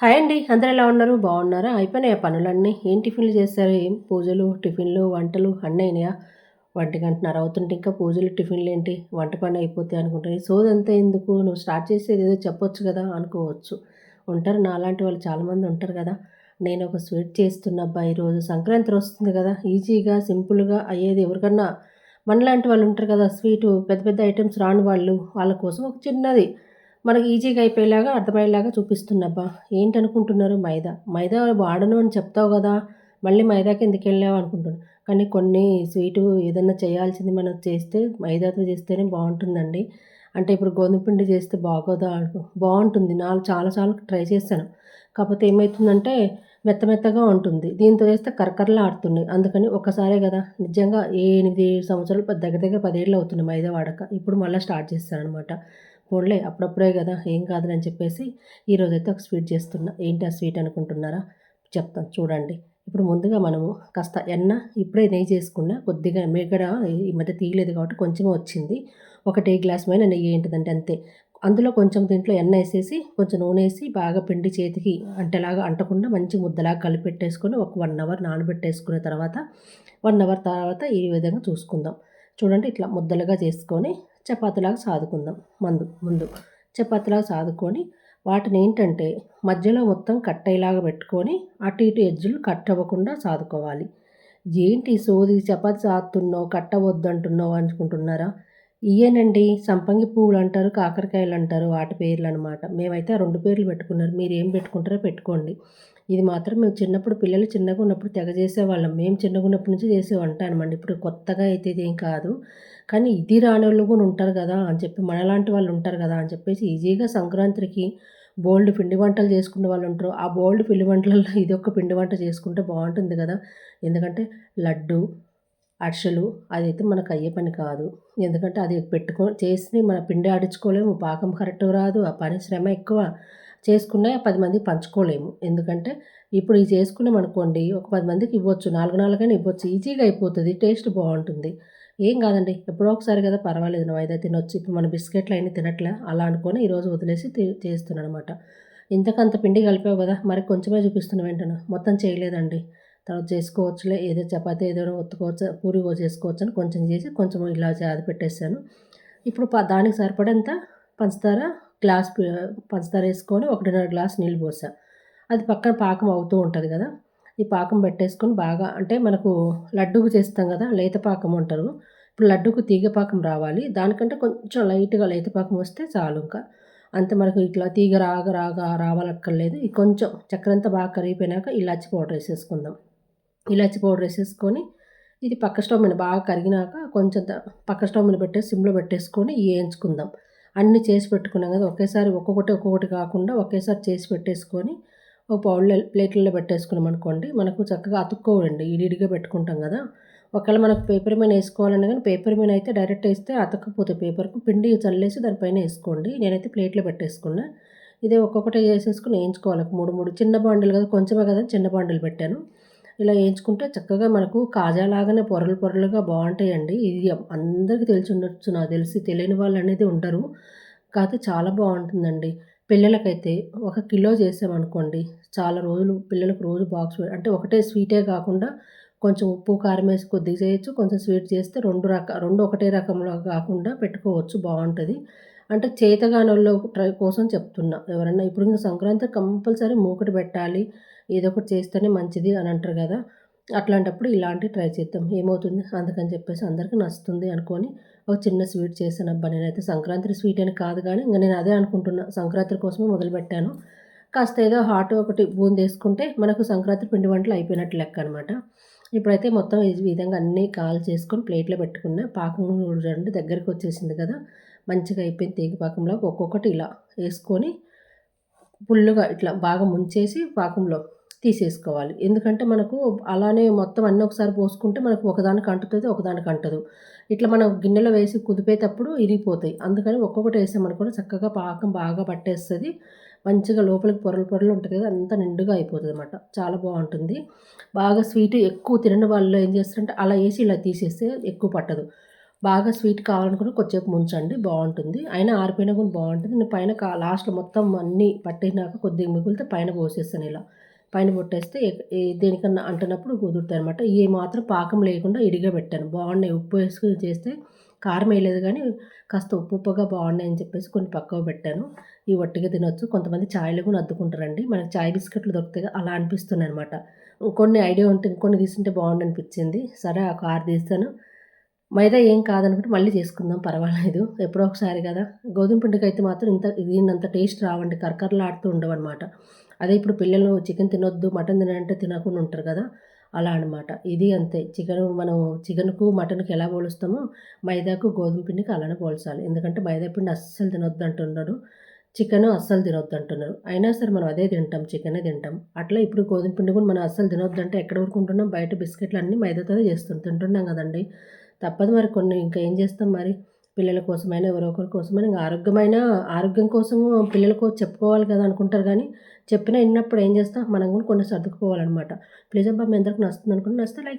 Hi అండి అందరూ ఎలా ఉన్నారు? బాగున్నారా? అయిపోయినాయా పనులన్నీ? ఏం టిఫిన్లు చేస్తారు ఏం పూజలు టిఫిన్లు వంటలు? అన్నీ అయినాయా? వంటి గంటన్నర అవుతుంటే ఇంకా పూజలు టిఫిన్లు ఏంటి? వంట పని అయిపోతాయి అనుకుంటాను సోదంతా ఎందుకు? నువ్వు స్టార్ట్ చేసేది ఏదో చెప్పొచ్చు కదా అనుకోవచ్చు. ఉంటారు. నాలాంటి వాళ్ళు చాలామంది ఉంటారు కదా. నేను ఒక స్వీట్ చేస్తున్న అబ్బాయి. ఈరోజు సంక్రాంతి వస్తుంది కదా. ఈజీగా సింపుల్గా అయ్యేది ఎవరికన్నా. మనలాంటి వాళ్ళు ఉంటారు కదా. స్వీటు పెద్ద పెద్ద ఐటమ్స్ రాని వాళ్ళు. వాళ్ళ కోసం ఒక చిన్నది మనకి ఈజీగా అయిపోయేలాగా అర్థమయ్యేలాగా చూపిస్తున్నబ్బా ఏంటనుకుంటున్నారు మైదా? మైదా వాడను అని చెప్తావు కదా. మళ్ళీ మైదాకి ఎందుకు వెళ్ళావు అనుకుంటున్నాను కానీ కొన్ని స్వీటు ఏదైనా చేయాల్సింది మనం చేస్తే మైదాతో చేస్తేనే బాగుంటుందండి. అంటే ఇప్పుడు గోధుమ పిండి చేస్తే బాగోదా అనుకో బాగుంటుంది. నాలుగు చాలా చాలా ట్రై చేశాను. కాకపోతే ఏమవుతుందంటే మెత్త మెత్తగా ఉంటుంది. దీంతో చేస్తే కరకరలా ఆడుతున్నాయి అందుకని ఒకసారే కదా. నిజంగా ఏ ఎనిమిది సంవత్సరాలు దగ్గర దగ్గర పదేళ్ళు అవుతున్నాయి మైదా వాడక. ఇప్పుడు మళ్ళీ స్టార్ట్ చేస్తాను అనమాట పోన్లే అప్పుడప్పుడే కదా ఏం కాదులని చెప్పేసి ఈరోజైతే ఒక స్వీట్ చేస్తున్నా. ఏంటి ఆ స్వీట్ అనుకుంటున్నారా? చెప్తాను చూడండి. ఇప్పుడు ముందుగా మనము కాస్త ఎన్న ఇప్పుడే నెయ్యి చేసుకున్నా కొద్దిగా మిగడ ఈ మధ్య తీయలేదు కాబట్టి కొంచెం వచ్చింది. ఒకటి గ్లాస్ మీద నెయ్యి ఏంటిదంటే అంతే. అందులో కొంచెం దీంట్లో ఎన్న వేసేసి కొంచెం నూనె వేసి బాగా పిండి చేతికి అంటేలాగా అంటకుండా మంచి ముద్దలాగా కలిపెట్టేసుకొని ఒక వన్ అవర్ నానబెట్టేసుకున్న తర్వాత వన్ అవర్ తర్వాత ఈ విధంగా చూసుకుందాం. చూడండి ఇట్లా ముద్దలుగా చేసుకొని చపాతీలాగా సాదుకుందాం. మందు ముందు చపాతీలాగా సాదుకొని వాటిని ఏంటంటే మధ్యలో మొత్తం కట్టయ్యేలాగా పెట్టుకొని అటు ఇటు ఎజ్జులు కట్ అవ్వకుండా సాదుకోవాలి. ఏంటి సోది చపాతి సాదుతున్నావు కట్టవద్దు అంటున్నావు అనుకుంటున్నారా? ఇయ్యేనండి. సంపంగి పువ్వులు అంటారు కాకరకాయలు అంటారు వాటి పేర్లు అనమాట మేమైతే రెండు పేర్లు పెట్టుకున్నారు. మీరు ఏం పెట్టుకుంటారో పెట్టుకోండి. ఇది మాత్రం మేము చిన్నప్పుడు పిల్లలు చిన్నగా ఉన్నప్పుడు తెగ చేసేవాళ్ళం. మేము చిన్నగా ఉన్నప్పటి నుంచి చేసే వంట అనమాట ఇప్పుడు కొత్తగా అయితే ఇదేం కాదు. కానీ ఇది రాని వాళ్ళు కూడా ఉంటారు కదా అని చెప్పి మనలాంటి వాళ్ళు ఉంటారు కదా అని చెప్పేసి ఈజీగా సంక్రాంతికి బోల్డ్ పిండి వంటలు చేసుకునే వాళ్ళు ఉంటారు. ఆ బోల్డ్ పిండి వంటలలో ఇది ఒక పిండి వంట చేసుకుంటే బాగుంటుంది కదా. ఎందుకంటే లడ్డు అరిసెలు అదైతే మనకు అయ్యే పని కాదు. ఎందుకంటే అది పెట్టుకో చేసి మన పిండి ఆడించుకోలేము. పాకం కరెక్ట్ రాదు. ఆ పని శ్రమ ఎక్కువ చేసుకున్నా పది మంది పంచుకోలేము. ఎందుకంటే ఇప్పుడు ఇది చేసుకున్నాం అనుకోండి ఒక పది మందికి ఇవ్వచ్చు. నాలుగు నాలుగైనా ఇవ్వచ్చు. ఈజీగా అయిపోతుంది. టేస్ట్ బాగుంటుంది. ఏం కాదండి. ఎప్పుడో ఒకసారి కదా పర్వాలేదు. నువ్వు అయితే తినొచ్చు ఇప్పుడు మన బిస్కెట్లు అయినా తినట్లే. అలా అనుకొని ఈరోజు వదిలేసి చేస్తున్నాను అనమాట ఇంతకంత పిండి కలిపావు కదా మరి కొంచెమే చూపిస్తున్నావు ఏంటన్నా? మొత్తం చేయలేదండి. తర్వాత చేసుకోవచ్చులే ఏదో చపాతి ఏదైనా ఒత్తుకోవచ్చు పూరి చేసుకోవచ్చు అని కొంచెం చేసి కొంచెం ఇలా అది పెట్టేసాను ఇప్పుడు దానికి సరిపడేంత పంచదార గ్లాస్ పంచదార వేసుకొని ఒకటిన్నర గ్లాస్ నీళ్ళు పోసా. అది పక్కన పాకం అవుతూ ఉంటుంది కదా ఈ పాకం పెట్టేసుకొని బాగా అంటే మనకు లడ్డుకు చేస్తాం కదా లేత పాకం అంటారు. ఇప్పుడు లడ్డుకు తీగ పాకం రావాలి. దానికంటే కొంచెం లైట్గా లేత పాకం వస్తే చాలు ఇంకా. అంతే మనకు ఇట్లా తీగ రాగ రాగా రావాలక్కర్లేదు. కొంచెం చక్కెరంతా బాగా కరిగిపోయినాక ఇలాచి పౌడర్ వేసేసుకుందాం. ఇలాచి పౌడర్ వేసేసుకొని ఇది పక్క స్టవ్ మీద బాగా కరిగినాక కొంచెం పక్క స్టవ్ మీద పెట్టేసి సిమ్లో పెట్టేసుకొని వేయించుకుందాం. అన్నీ చేసి పెట్టుకున్నాం కదా ఒకేసారి ఒక్కొక్కటి ఒక్కొక్కటి కాకుండా ఒకేసారి చేసి పెట్టేసుకొని ఒక పౌడ్లో ప్లేట్లలో పెట్టేసుకున్నాం అనుకోండి మనకు చక్కగా అతుక్కోవండి ఇడిగా పెట్టుకుంటాం కదా. ఒకవేళ మనకు పేపర్ మీద వేసుకోవాలన్నా కానీ పేపర్ మీద అయితే డైరెక్ట్ వేస్తే అతకపోతే పేపర్కు పిండి చల్లేసి దానిపైన వేసుకోండి. నేనైతే ప్లేట్లో పెట్టేసుకున్నా. ఇదే ఒక్కొక్కటి వేసేసుకుని వేయించుకోవాలి. మూడు మూడు చిన్న బాండలు కదా కొంచెమే కదా చిన్న బాండలు పెట్టాను. ఇలా వేయించుకుంటే చక్కగా మనకు కాజాలాగానే పొరలు పొరలుగా బాగుంటాయండి. ఇది అందరికీ తెలిసి ఉండొచ్చు నాకు తెలిసి తెలియని వాళ్ళు అనేది ఉంటారు కాకపోతే చాలా బాగుంటుందండి. పిల్లలకైతే ఒక కిలో చేసామనుకోండి చాలా రోజులు పిల్లలకు రోజు బాక్స్ అంటే ఒకటే స్వీటే కాకుండా కొంచెం ఉప్పు కారం వేసి కొద్దిగా చేయొచ్చు కొంచెం స్వీట్ చేస్తే రెండు రక రెండు ఒకటే రకంలో కాకుండా పెట్టుకోవచ్చు బాగుంటుంది. అంటే చేతగానోళ్ళ ట్రై కోసం చెప్తున్నా. ఎవరన్నా ఇప్పుడు ఇంకా సంక్రాంతి కంపల్సరీ మూకటి పెట్టాలి. ఏదో ఒకటి చేస్తేనే మంచిది అని అంటారు కదా. అట్లాంటప్పుడు ఇలాంటివి ట్రై చేద్దాం. ఏమవుతుంది? అందుకని చెప్పేసి అందరికీ నచ్చుతుంది అనుకొని ఒక చిన్న స్వీట్ చేశాను. అబ్బా నేనైతే సంక్రాంతి స్వీట్ అని కాదు కానీ ఇంకా నేను అదే అనుకుంటున్నా. సంక్రాంతి కోసమే మొదలుపెట్టాను కాస్త ఏదో హాట్ ఒకటి బూంది వేసుకుంటే మనకు సంక్రాంతి పిండి వంటలు అయిపోయినట్టు లెక్క అనమాట ఇప్పుడైతే మొత్తం ఈ విధంగా అన్నీ కాల్ చేసుకొని ప్లేట్లో పెట్టుకున్న పాకం చూడండి దగ్గరికి వచ్చేసింది కదా. మంచిగా అయిపోయింది తీగ పాకంలో ఒక్కొక్కటి ఇలా వేసుకొని పుల్లుగా ఇట్లా బాగా ముంచేసి పాకంలో తీసేసుకోవాలి. ఎందుకంటే మనకు అలానే మొత్తం అన్నీ ఒకసారి పోసుకుంటే మనకు ఒకదానికి అంటుతుంది ఒకదానికి అంటదు ఇట్లా మనం గిన్నెలో వేసి కుదిపేటప్పుడు ఇరిగిపోతాయి. అందుకని ఒక్కొక్కటి వేసామనుకోండి చక్కగా పాకం బాగా పట్టేస్తుంది. మంచిగా లోపలికి పొరలు పొరలు ఉంటుంది కదా అంతా నిండుగా అయిపోతుంది అనమాట చాలా బాగుంటుంది. బాగా స్వీట్ ఎక్కువ తినని వాళ్ళు ఏం చేస్తారంటే అలా వేసి ఇలా తీసేస్తే ఎక్కువ పట్టదు. బాగా స్వీట్ కావాలనుకుంటే కొద్దిసేపు ముంచండి బాగుంటుంది. అయినా ఆరిపోయినా కూడా బాగుంటుంది. నేను పైన కా లాస్ట్లో మొత్తం అన్నీ పట్టినాక కొద్దిగా మిగిలితే పైన పోసేస్తాను ఇలా. పైన పొట్టేస్తే దేనికన్నా అంటున్నప్పుడు కుదురుతాయి అనమాట ఏ మాత్రం పాకం లేకుండా ఇడిగా పెట్టాను బాగున్నాయి. ఉప్పు వేసుకుని చేస్తే కారం వేయలేదు కానీ కాస్త ఉప్పు ఉప్పుగా బాగున్నాయి అని చెప్పేసి కొన్ని పక్కకు పెట్టాను. ఈ ఒట్టిగా తినొచ్చు. కొంతమంది ఛాయ్లో కూడా అద్దుకుంటారండి. మనకి చాయ్ బిస్కెట్లు దొరుకుతాయి అలా అనిపిస్తున్నాయి అనమాట ఇంకొన్ని ఐడియా ఉంటే ఇంకొన్ని తీసుంటే బాగుండు అనిపించింది. సరే ఆ కారు తీస్తాను. మైదా ఏం కాదనుకుంటే మళ్ళీ చేసుకుందాం. పర్వాలేదు. ఎప్పుడో ఒకసారి కదా. గోధుమ పిండికి అయితే మాత్రం ఇంత దీన్నంత టేస్ట్ రావండి. కరకరలాడుతూ ఆడుతూ అనమాట అదే ఇప్పుడు పిల్లలు చికెన్ తినొద్దు మటన్ తినంటే తినకుండా ఉంటారు కదా. అలా అనమాట ఇది అంతే. చికెన్ మనం చికెన్కు మటన్కి ఎలా పోలుస్తామో మైదాకు గోధుమ పిండికి అలానే పోల్చాలి. ఎందుకంటే మైదా పిండి అస్సలు తినొద్దు అంటున్నారు చికెన్ అస్సలు తినొద్దు అంటున్నారు అయినా సరే మనం అదే తింటాం చికెనే తింటాం. అట్లా ఇప్పుడు గోధుమ పిండి కూడా మనం అస్సలు తినొద్దు అంటే ఎక్కడ ఊరుకుంటున్నాం? బయట బిస్కెట్లు అన్నీ మైదాతోనే చేస్తాం తింటున్నాం కదండి. తప్పదు మరి కొన్ని. ఇంకా ఏం చేస్తాం మరి? పిల్లల కోసమైనా ఎవరో ఒకరి కోసమైనా ఇంకా ఆరోగ్యమైన ఆరోగ్యం కోసం పిల్లల కోసం చెప్పుకోవాలి కదా అనుకుంటారు కానీ చెప్పినా విన్నప్పుడు ఏం చేస్తాం? మనం కూడా కొన్ని సర్దుకుపోవాలన్నమాట. ప్లీజ్ అబ్బా మీ అందరికి నచ్చుతుంది అనుకుంటే నచ్చితే లైక్